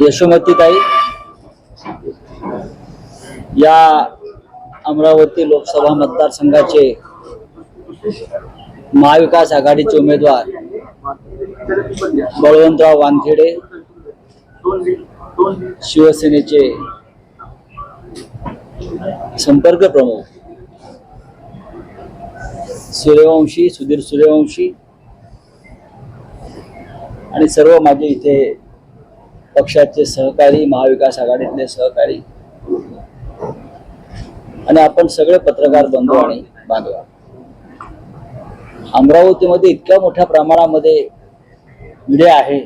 यशोमतीताई या अमरावती लोकसभा मतदारसंघाचे महाविकास आघाडीचे उमेदवार बळवंतराव वानखेडे शिवसेनेचे संपर्क प्रमुख सूर्यवंशी सुधीर सूर्यवंशी आणि सर्व माझे इथे पक्षाचे सहकारी महाविकास आघाडीतले सहकारी. आणि आपण सगळे पत्रकार बंधू आणि बांधव अमरावतीमध्ये इतक्या मोठ्या प्रमाणामध्ये मीडिया आहे.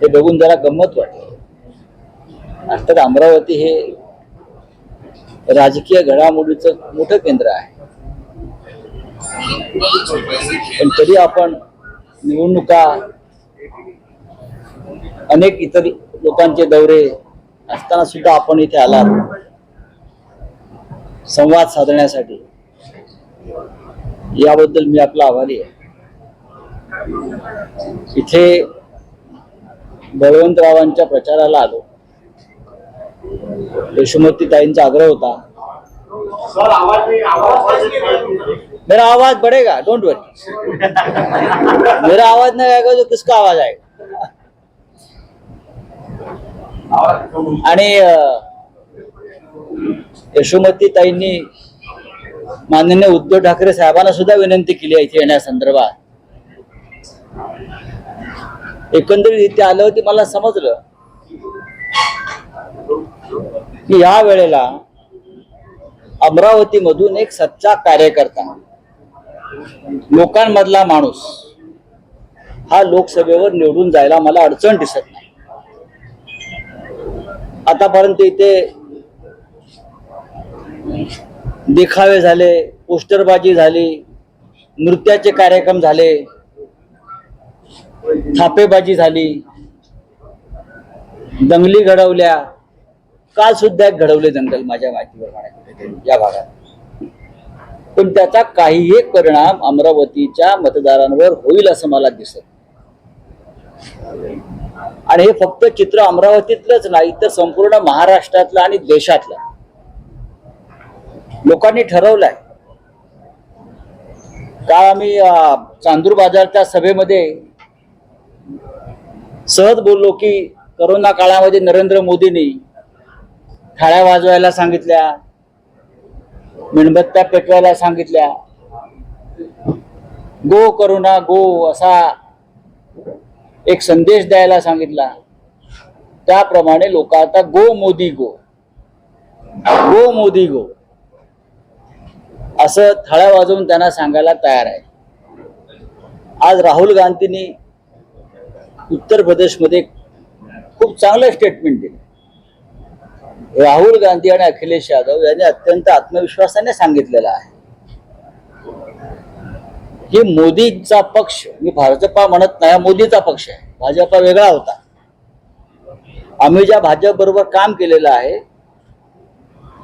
हे बघून जरा गंमत वाटते. अर्थात अमरावती हे राजकीय घडामोडीचं मोठं केंद्र आहे. पण तरी आपण निवडणुका अनेक इतर लोकांचे दौरे असताना सुद्धा आपण इथे आलात. संवाद साधण्यासाठी. याबद्दल मी आपला आभारी आहे. इथे बळवंतरावांच्या प्रचाराला आलो. यशोमतीताईंचा आग्रह होता. आवाज मेरा आवाज बढ़ेगा डोंट वरी मेरा आवाज नहीं आएगा तो किसका आवाज आएगा आणि यशोमती ताईंनी माननीय उद्धव ठाकरे साहेबांना सुद्धा विनंती केली आहे इथे येण्यासंदर्भात. एकंदरीत इथे आलं होती मला समजलं. की या वेळेला अमरावतीमधून एक सच्चा कार्यकर्ता लोकांमधला माणूस हा लोकसभेवर निवडून जायला मला अडचण दिसत नाही. आतापर्यंत इथे देखावे झाले पोस्टरबाजी झाली नृत्याचे कार्यक्रम झाले थापेबाजी झाली दंगली घडवल्या काल सुद्धा एक घडवले दंगल माझ्या माहितीवर या भागात. पण त्याचा काहीही परिणाम अमरावतीच्या मतदारांवर होईल असं मला दिसत आणि हे फक्त चित्र अमरावतीतलंच नाही तर संपूर्ण महाराष्ट्रातलं आणि देशातलं. लोकांनी ठरवलंय. काल आम्ही चांदूर बाजारच्या सभेमध्ये सहज बोललो की करोना काळामध्ये नरेंद्र मोदींनी थाळ्या वाजवायला सांगितल्या मेणबत्त्या पेटवायला सांगितल्या गो करुणा गो असा एक संदेश द्यायला सांगितला. त्याप्रमाणे लोक आता गो मोदी गो. गो मोदी गो. असं थाळ्या वाजवून त्यांना सांगायला तयार आहे. आज राहुल गांधींनी उत्तर प्रदेशमध्ये खूप चांगलं स्टेटमेंट दिलं. राहुल गांधी आणि अखिलेश यादव यांनी अत्यंत आत्मविश्वासाने सांगितलेलं आहे. की मोदीचा पक्ष मी भाजपा म्हणत नाही हा मोदीचा पक्ष आहे. भाजपा वेगळा होता. आम्ही ज्या भाजप बरोबर काम केलेलं आहे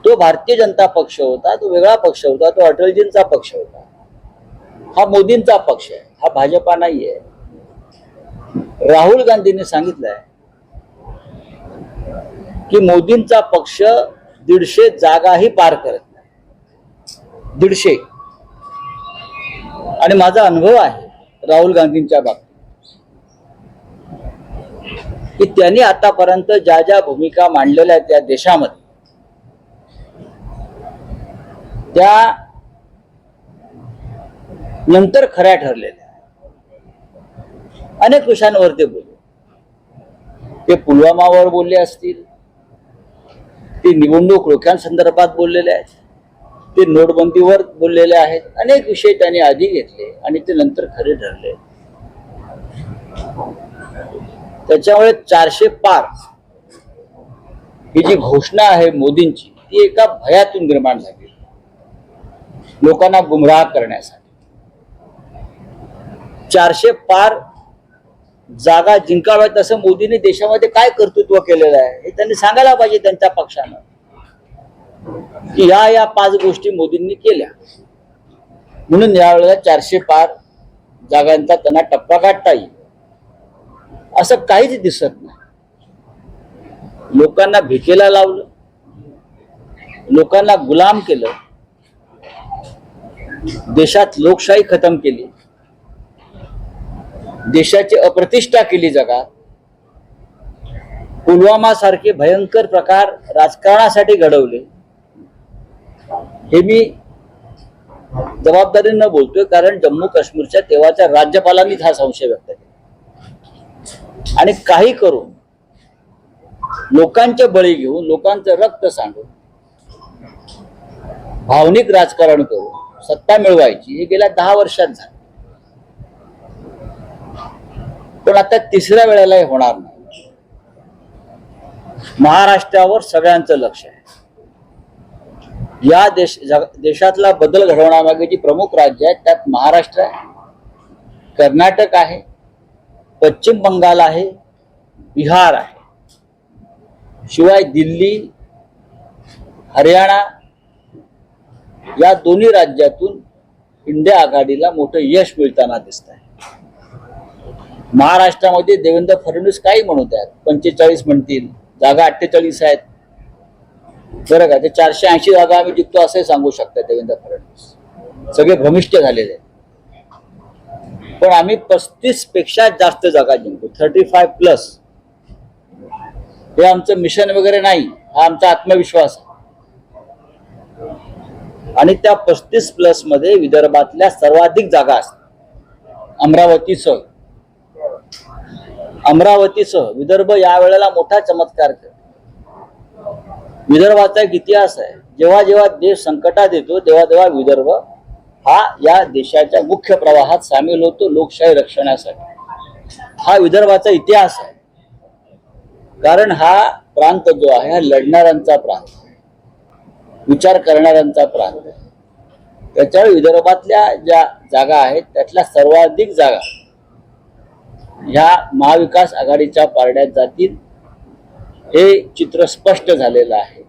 तो भारतीय जनता पक्ष होता तो वेगळा पक्ष होता तो अटलजींचा पक्ष होता. हा मोदींचा पक्ष आहे हा भाजपा नाही आहे राहुल गांधींनी सांगितलंय की मोदींचा पक्ष दीडशे जागाही पार करत नाही. दीडशे. आणि माझा अनुभव आहे राहुल गांधींच्या बाबतीत. की त्यांनी आतापर्यंत ज्या ज्या भूमिका मांडलेल्या आहेत त्या देशामध्ये त्या नंतर खऱ्या ठरलेल्या अनेक विषयांवर ते बोलले ते पुलवामावर बोलले असतील ते निवडणूक रोख्यांसंदर्भात बोललेले आहेत. ते नोटबंदीवर बोललेले आहेत. अनेक विषय त्यांनी आधी घेतले आणि ते नंतर खरे ठरले. त्याच्यामुळे चारशे पाच ही जी घोषणा आहे मोदींची ती एका भयातून निर्माण झाली. लोकांना गुमराह करण्यासाठी. चारशे पार जागा जिंकाव्यात असं मोदींनी देशामध्ये काय कर्तृत्व केलेलं आहे हे त्यांनी सांगायला पाहिजे त्यांच्या पक्षानं. की या या पाच गोष्टी मोदींनी केल्या. म्हणून यावेळेला चारशे पार जागांचा त्यांना टप्पा काढता येईल. असं काहीच दिसत नाही. लोकांना भिकेला लावलं. लोकांना गुलाम केलं. देशात लोकशाही खतम केली. देशाची अप्रतिष्ठा केली जगात. पुलवामा सारखे भयंकर प्रकार राजकारणासाठी घडवले. हे मी जबाबदारीनं बोलतोय कारण जम्मू काश्मीरच्या तेव्हाच्या राज्यपालांनीच हा संशय व्यक्त केला. आणि काही करून लोकांचे बळी घेऊन लोकांचं रक्त सांडून भावनिक राजकारण करून सत्ता मिळवायची हे गेल्या दहा वर्षात झालं. पण आता तिसऱ्या वेळेला हे होणार नाही. महाराष्ट्रावर सगळ्यांचं लक्ष आहे. या देश देशातला बदल घडवण्यामागे जी प्रमुख राज्य आहेत त्यात महाराष्ट्र आहे कर्नाटक आहे पश्चिम बंगाल आहे बिहार आहे. शिवाय दिल्ली हरियाणा या दोन्ही राज्यातून इंडिया आघाडीला मोठं यश मिळताना दिसत आहे महाराष्ट्रामध्ये देवेंद्र फडणवीस काही म्हणत आहेत पंचेचाळीस म्हणतील जागा अठ्ठेचाळीस आहेत. बरं का ते चारशे ऐंशी जागा आम्ही जिंकतो असंही सांगू शकतात देवेंद्र फडणवीस. सगळे भ्रमिष्ट झालेले आहेत. पण आम्ही पस्तीसपेक्षा जास्त जागा जिंकतो थर्टी फाय प्लस हे आमचं मिशन वगैरे नाही हा आमचा आत्मविश्वास आहे. आणि त्या पस्तीस प्लसमध्ये विदर्भातल्या सर्वाधिक जागा असतात. अमरावतीसह अमरावतीसह विदर्भ या वेळेला मोठा चमत्कार करतो. विदर्भाचा एक इतिहास आहे. जेव्हा जेव्हा देश संकटात येतो तेव्हा तेव्हा विदर्भ हा या देशाच्या मुख्य प्रवाहात सामील होतो लोकशाही रक्षणासाठी. हा विदर्भाचा इतिहास आहे. कारण हा प्रांत जो आहे हा लढणाऱ्यांचा प्रांत. विचार करणाऱ्यांचा प्रांत. त्याच्यावर त्याच्यामुळे विदर्भातल्या ज्या जागा आहेत त्यातल्या सर्वाधिक जागा ह्या महाविकास आघाडीच्या पारड्यात जातील. हे चित्र स्पष्ट झालेलं आहे.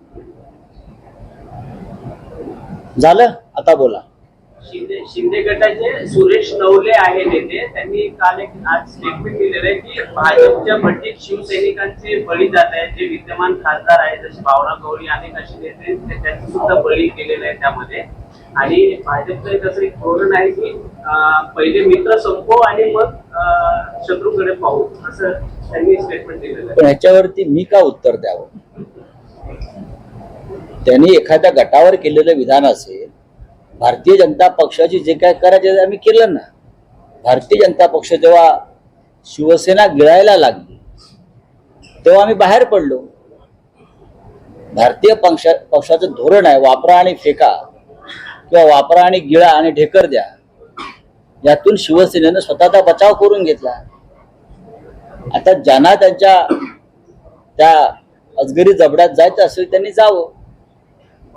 झालं? आता बोला. शिंदे शिंदे गटाचे सुरेश नवले आहे नेते त्यांनी काल एक आज स्टेटमेंट दिलेलं आहे की भाजपच्या भट्टीत शिवसैनिकांचे बळी जात आहेत जे विद्यमान खासदार आहेत जसे भावना गवळी अनेक असे नेते त्यांचे सुद्धा बळी केलेले आहे त्यामध्ये. आणि भाजपचं एक असं एक धोरण आहे की पहिले मित्र संपो आणि मग शत्रूकडे पाहू असं त्यांनी स्टेटमेंट दिलेलं आहे. याच्यावरती ह्याच्यावरती मी का उत्तर द्यावं? त्यांनी एखाद्या गटावर केलेलं विधान असेल भारतीय जनता पक्षाची जे काय करायचे ते आम्ही केलं ना. भारतीय जनता पक्ष जेव्हा शिवसेना गिळायला लागली तेव्हा आम्ही बाहेर पडलो. भारतीय पक्ष पक्षाचं धोरण आहे वापरा आणि फेका किंवा वापरा आणि गिळा आणि ढेकर द्या. यातून शिवसेनेनं स्वतःचा बचाव करून घेतला. आता ज्यांना त्यांच्या त्या अजगरी जबड्यात जायचं असेल त्यांनी जावं.